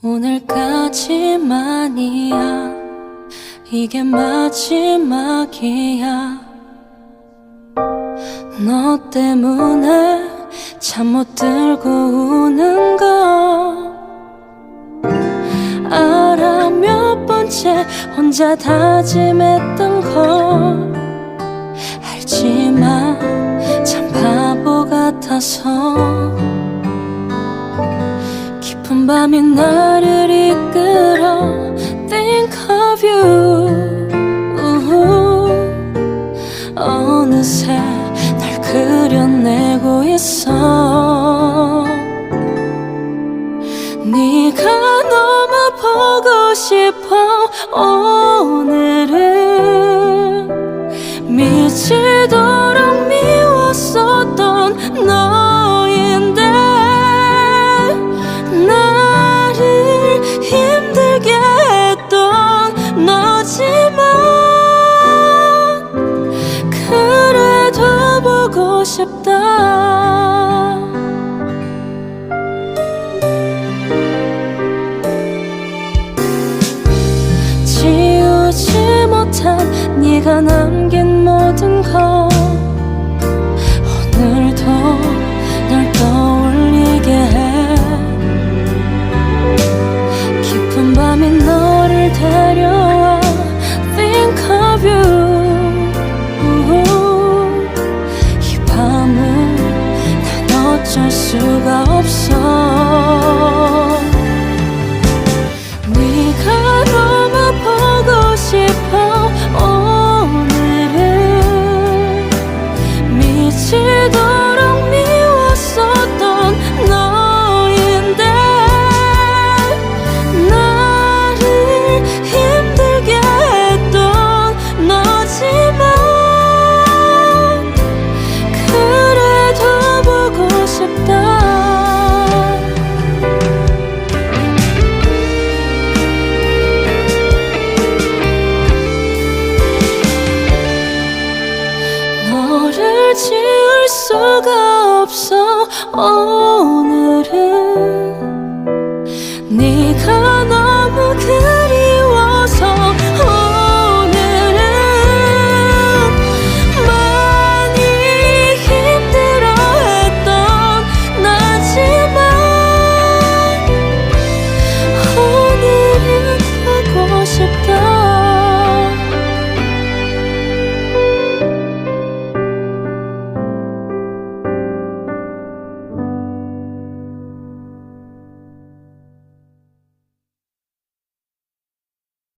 오늘까지만이야. 이게 마지막이야. 너 때문에 잠 못 들고 우는 거. 알아 몇 번째 혼자 다짐했던 거 알지만 깊은 밤이 나를 이끌어 Think of you. 우후. 어느새 날 그려내고 있어. 네가 너무 보고 싶어 오늘은 미치도 싶다. 지우지 못한 네가 남긴 모든 것. 오늘도 널 떠올리게 해. 깊은 밤이 너 어쩔 수가 없어. 네가 너무 보고 싶어 오늘은 미치도 너를 지울 수가 없어. 오늘은